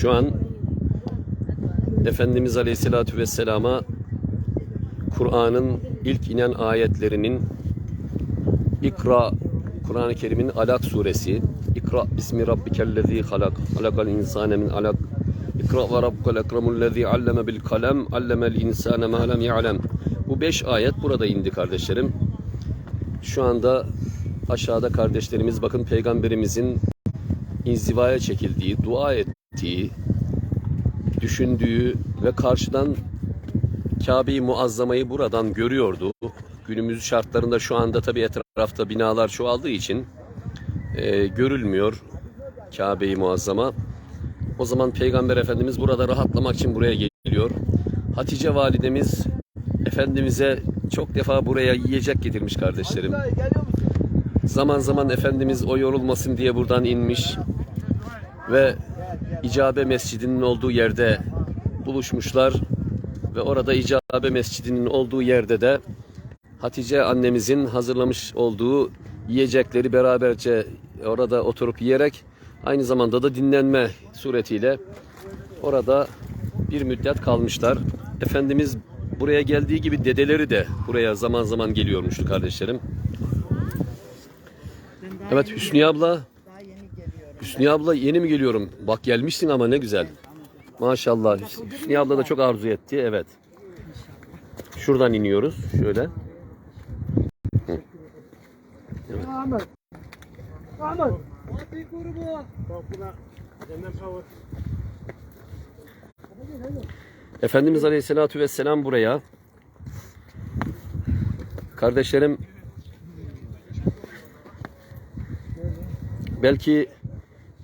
Şu an Efendimiz Aleyhisselatü Vesselam'a Kur'an'ın ilk inen ayetlerinin İkra Kur'an-ı Kerim'in Alak suresi. İkra bismi rabbikellezî halak. Halakal insâne min alak. İkra ve rabbukel ekremullezî alleme bil kalem. Allemel insâne mâ lem ya'lem. Bu beş ayet burada indi kardeşlerim. Şu anda aşağıda kardeşlerimiz bakın peygamberimizin inzivaya çekildiği, dua ettiği, düşündüğü ve karşıdan Kabe-i Muazzama'yı buradan görüyordu. Günümüz şartlarında şu anda tabii etrafta binalar çoğaldığı için e, görülmüyor Kabe-i Muazzama. O zaman Peygamber Efendimiz burada rahatlamak için buraya geliyor. Hatice validemiz Efendimiz'e çok defa buraya yiyecek getirmiş kardeşlerim. Zaman zaman Efendimiz o yorulmasın diye buradan inmiş ve İcabe Mescidi'nin olduğu yerde buluşmuşlar ve orada İcabe Mescidi'nin olduğu yerde de Hatice annemizin hazırlamış olduğu yiyecekleri beraberce orada oturup yiyerek aynı zamanda da dinlenme suretiyle orada bir müddet kalmışlar. Efendimiz buraya geldiği gibi dedeleri de buraya zaman zaman geliyormuştu kardeşlerim. Evet Hüsniye abla. Hüsniye abla yeni mi geliyorum? Bak gelmişsin ama ne güzel. Maşallah. Hüs- Hüsniye abla da çok arzu etti. Evet. Şuradan iniyoruz. Şöyle. Ahmet. Efendimiz Aleyhisselatü Vesselam buraya. Kardeşlerim belki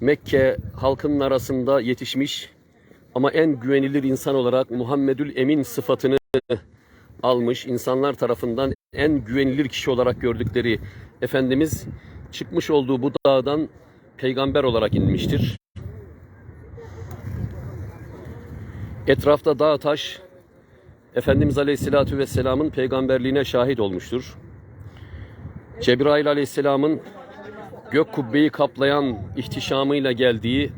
Mekke halkının arasında yetişmiş ama en güvenilir insan olarak Muhammedül Emin sıfatını almış insanlar tarafından en güvenilir kişi olarak gördükleri Efendimiz çıkmış olduğu bu dağdan peygamber olarak inmiştir. Etrafta dağ taş Efendimiz Aleyhisselatü Vesselam'ın peygamberliğine şahit olmuştur. Cebrail Aleyhisselam'ın gök kubbeyi kaplayan ihtişamıyla geldiği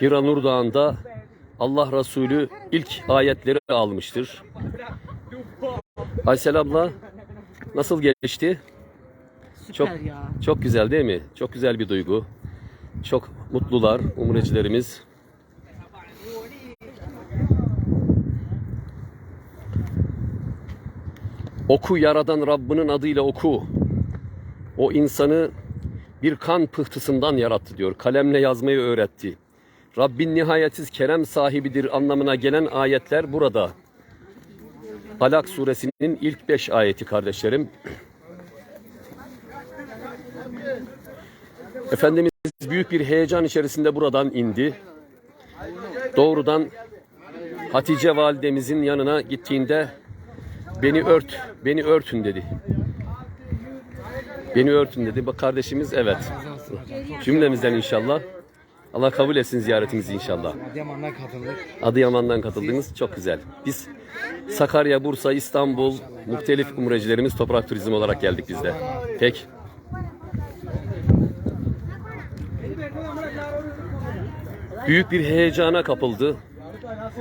Hira Nur Dağı'nda Allah Resulü ilk ayetleri almıştır. Aysel abla nasıl geçti? Süper Çok ya. çok güzel değil mi? Çok güzel bir duygu. Çok mutlular umrecilerimiz. Oku yaradan Rabbinin adıyla oku. O insanı bir kan pıhtısından yarattı diyor. Kalemle yazmayı öğretti. Rabbin nihayetsiz kerem sahibidir anlamına gelen ayetler burada. Alak suresinin ilk beş ayeti kardeşlerim. Efendimiz büyük bir heyecan içerisinde buradan indi. Doğrudan Hatice validemizin yanına gittiğinde beni ört, beni örtün dedi. Beni örtün dedi. Bak kardeşimiz evet. Cümlemizden inşallah. Allah kabul etsin ziyaretimizi inşallah. Adıyaman'dan katıldık. Adıyaman'dan katıldınız. Çok güzel. Biz Sakarya, Bursa, İstanbul, muhtelif umrecilerimiz toprak turizmi olarak geldik biz de. Pek. Büyük bir heyecana kapıldı.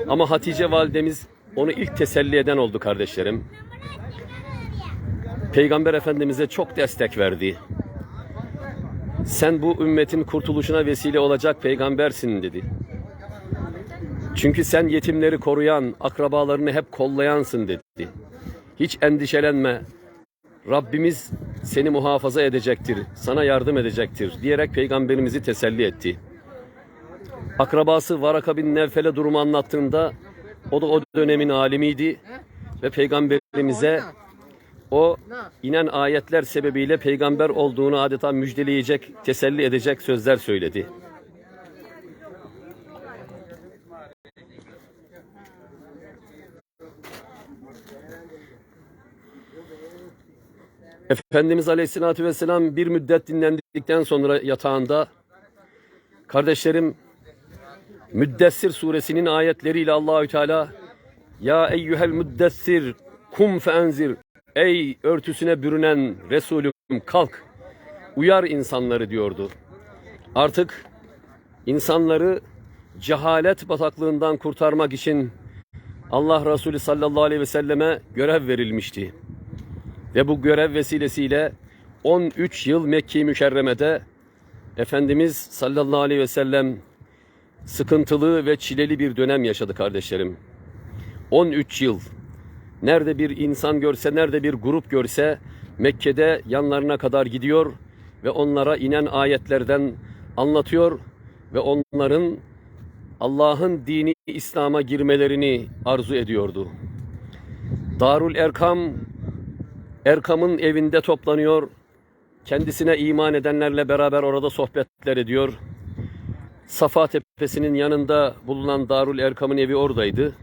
Ama Hatice validemiz onu ilk teselli eden oldu kardeşlerim. Peygamber Efendimiz'e çok destek verdi. Sen bu ümmetin kurtuluşuna vesile olacak peygambersin dedi. Çünkü sen yetimleri koruyan, akrabalarını hep kollayansın dedi. Hiç endişelenme. Rabbimiz seni muhafaza edecektir, sana yardım edecektir diyerek peygamberimizi teselli etti. Akrabası Varaka bin Nevfel'e durumu anlattığında o da o dönemin alimiydi ve peygamberimize o inen ayetler sebebiyle peygamber olduğunu adeta müjdeleyecek, teselli edecek sözler söyledi. Efendimiz Aleyhisselatü Vesselam bir müddet dinlendikten sonra yatağında kardeşlerim Müddessir suresinin ayetleriyle Allahü Teala Ya eyyuhel müddessir kum feenzir Ey örtüsüne bürünen Resulüm kalk uyar insanları diyordu. Artık insanları cehalet bataklığından kurtarmak için Allah Resulü sallallahu aleyhi ve selleme görev verilmişti. Ve bu görev vesilesiyle 13 yıl Mekke-i Mükerreme'de Efendimiz sallallahu aleyhi ve sellem sıkıntılı ve çileli bir dönem yaşadı kardeşlerim. 13 yıl. Nerede bir insan görse, nerede bir grup görse Mekke'de yanlarına kadar gidiyor ve onlara inen ayetlerden anlatıyor ve onların Allah'ın dini İslam'a girmelerini arzu ediyordu. Darul Erkam Erkam'ın evinde toplanıyor. Kendisine iman edenlerle beraber orada sohbetler ediyor. Safa Tepesi'nin yanında bulunan Darul Erkam'ın evi oradaydı.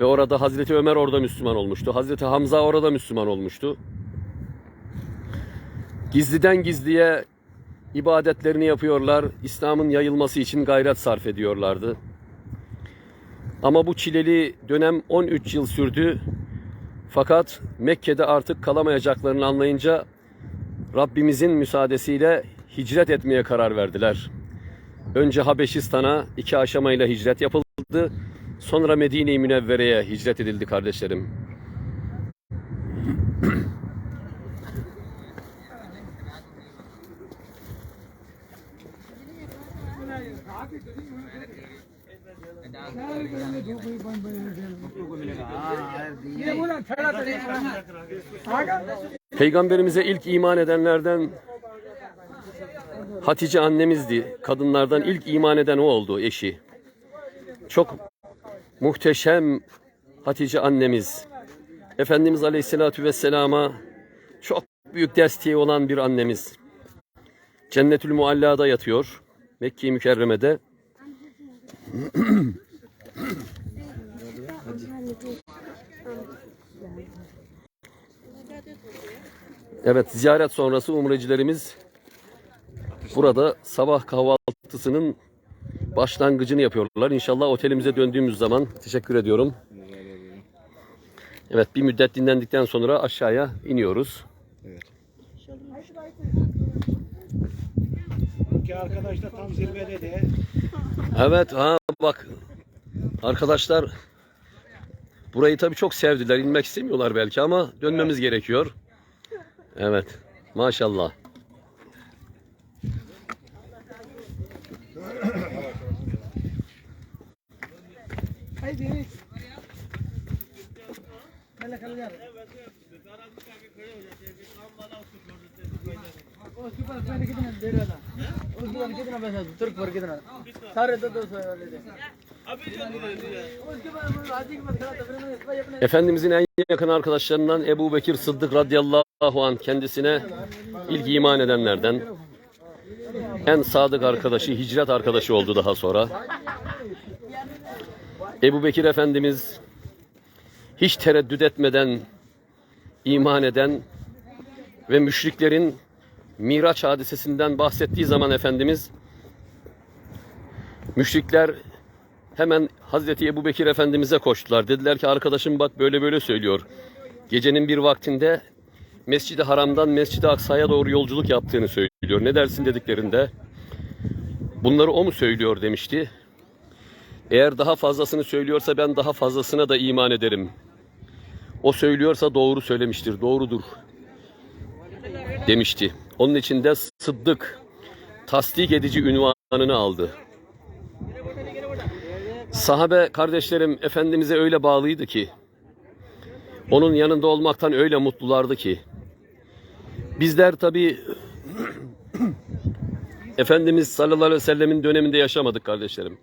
Ve orada Hazreti Ömer orada Müslüman olmuştu. Hazreti Hamza orada Müslüman olmuştu. Gizliden gizliye ibadetlerini yapıyorlar. İslam'ın yayılması için gayret sarf ediyorlardı. Ama bu çileli dönem 13 yıl sürdü. Fakat Mekke'de artık kalamayacaklarını anlayınca Rabbimizin müsaadesiyle hicret etmeye karar verdiler. Önce Habeşistan'a iki aşamayla hicret yapıldı. Sonra Medine-i Münevvere'ye hicret edildi kardeşlerim. Peygamberimize ilk iman edenlerden Hatice annemizdi. Kadınlardan ilk iman eden o oldu eşi. Çok muhteşem Hatice annemiz. Efendimiz Aleyhisselatü Vesselam'a çok büyük desteği olan bir annemiz. Cennetül Mualla'da yatıyor. Mekke-i Mükerreme'de. Evet ziyaret sonrası umrecilerimiz burada sabah kahvaltısının başlangıcını yapıyorlar. İnşallah otelimize döndüğümüz zaman teşekkür ediyorum. Evet bir müddet dinlendikten sonra aşağıya iniyoruz. ki arkadaş da tam zirvede de Evet ha bak arkadaşlar burayı tabii çok sevdiler. İnmek istemiyorlar belki ama dönmemiz gerekiyor. Evet maşallah. कितना दे रहा था उसके बाद कितना पैसा था तुर्क पर कितना साढ़े दो दो सौ वाले थे उसके बाद मैं हाथी के पास खड़ा था फिर मैंने इस भाई अपने Efendimizin en yakın arkadaşlarından Ebu Bekir Sıddık radıyallahu anh kendisine ilk iman edenlerden en sadık arkadaşı, hicret arkadaşı oldu daha sonra. Ebu Bekir Efendimiz hiç tereddüt etmeden iman eden ve müşriklerin Miraç hadisesinden bahsettiği zaman Efendimiz müşrikler hemen Hazreti Ebu Bekir Efendimiz'e koştular. Dediler ki arkadaşım bak böyle böyle söylüyor. Gecenin bir vaktinde Mescid-i Haram'dan Mescid-i Aksa'ya doğru yolculuk yaptığını söylüyor. Ne dersin dediklerinde bunları o mu söylüyor demişti. Eğer daha fazlasını söylüyorsa ben daha fazlasına da iman ederim. O söylüyorsa doğru söylemiştir, doğrudur demişti. Onun için de Sıddık tasdik edici ünvanını aldı. Sahabe kardeşlerim Efendimiz'e öyle bağlıydı ki onun yanında olmaktan öyle mutlulardı ki bizler tabi Efendimiz sallallahu aleyhi ve sellemin döneminde yaşamadık kardeşlerim.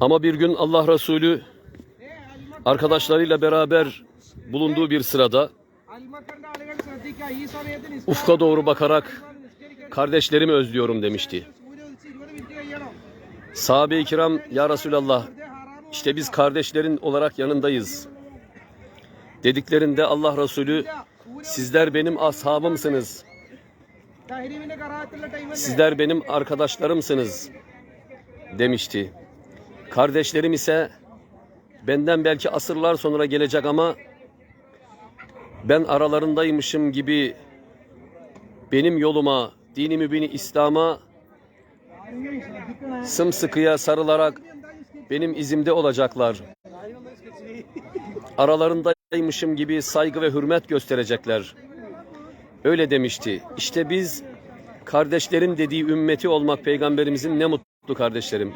Ama bir gün Allah Resulü arkadaşlarıyla beraber bulunduğu bir sırada ufka doğru bakarak kardeşlerimi özlüyorum demişti. Sahabe-i kiram ya Resulallah işte biz kardeşlerin olarak yanındayız. Dediklerinde Allah Resulü sizler benim ashabımsınız. Sizler benim arkadaşlarımsınız demişti. Kardeşlerim ise benden belki asırlar sonra gelecek ama ben aralarındaymışım gibi benim yoluma, dini mübini İslam'a sımsıkıya sarılarak benim izimde olacaklar. Aralarındaymışım gibi saygı ve hürmet gösterecekler. Öyle demişti. İşte biz kardeşlerin dediği ümmeti olmak peygamberimizin ne mutlu kardeşlerim.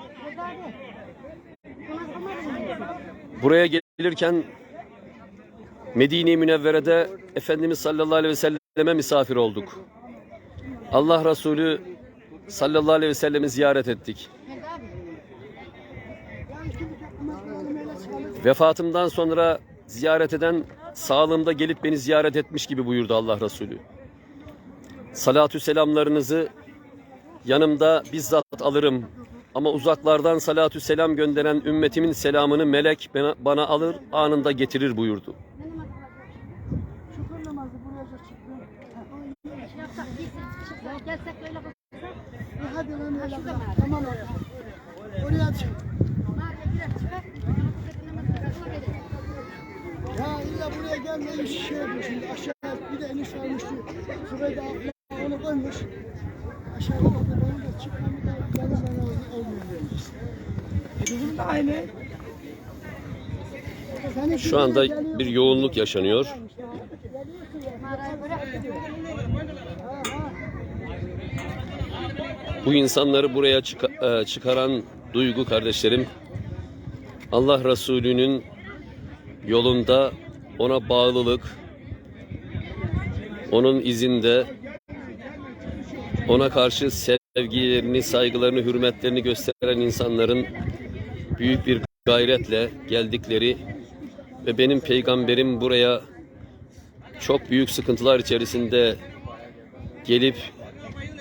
Buraya gelirken Medine-i Münevvere'de Efendimiz sallallahu aleyhi ve selleme misafir olduk. Allah Resulü sallallahu aleyhi ve sellemi ziyaret ettik. Vefatımdan sonra ziyaret eden sağlığımda gelip beni ziyaret etmiş gibi buyurdu Allah Resulü. Salatü selamlarınızı yanımda bizzat alırım. Ama uzaklardan salatü selam gönderen ümmetimin selamını melek bana, alır anında getirir buyurdu. Şey. E. Ya illa buraya gelmeyin şey yapıyor şimdi aşağı bir de eniş almıştı. Şuraya da onu koymuş. Aşağıda da onu da çıkmamı da yanı bana olmuyor. E bizim de aynı. Senin Şu anda bir yoğunluk yaşanıyor. Bu insanları buraya çıka- e, çıkaran duygu kardeşlerim Allah Resulü'nün yolunda ona bağlılık, onun izinde ona karşı sevgilerini, saygılarını, hürmetlerini gösteren insanların büyük bir gayretle geldikleri ve benim peygamberim buraya çok büyük sıkıntılar içerisinde gelip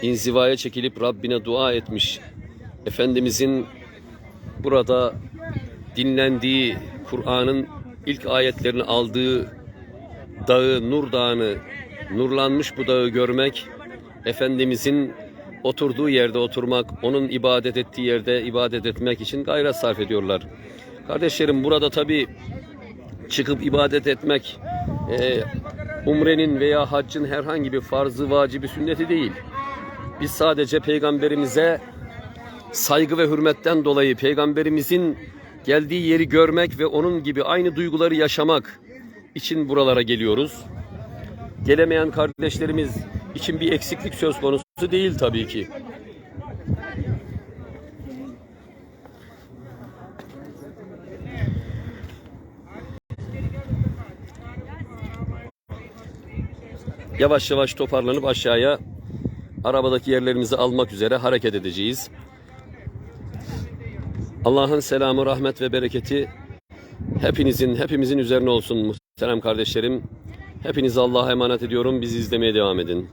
inzivaya çekilip Rabbine dua etmiş. Efendimizin burada dinlendiği Kur'an'ın ilk ayetlerini aldığı dağı, Nur Dağı'nı, nurlanmış bu dağı görmek, Efendimizin oturduğu yerde oturmak, onun ibadet ettiği yerde ibadet etmek için gayret sarf ediyorlar. Kardeşlerim burada tabi çıkıp ibadet etmek, e, umrenin veya haccın herhangi bir farzı, vacibi, sünneti değil. Biz sadece peygamberimize saygı ve hürmetten dolayı peygamberimizin geldiği yeri görmek ve onun gibi aynı duyguları yaşamak için buralara geliyoruz. Gelemeyen kardeşlerimiz için bir eksiklik söz konusu değil tabii ki. Yavaş yavaş toparlanıp aşağıya arabadaki yerlerimizi almak üzere hareket edeceğiz. Allah'ın selamı, rahmet ve bereketi hepinizin, hepimizin üzerine olsun muhterem kardeşlerim. Hepinizi Allah'a emanet ediyorum. Bizi izlemeye devam edin.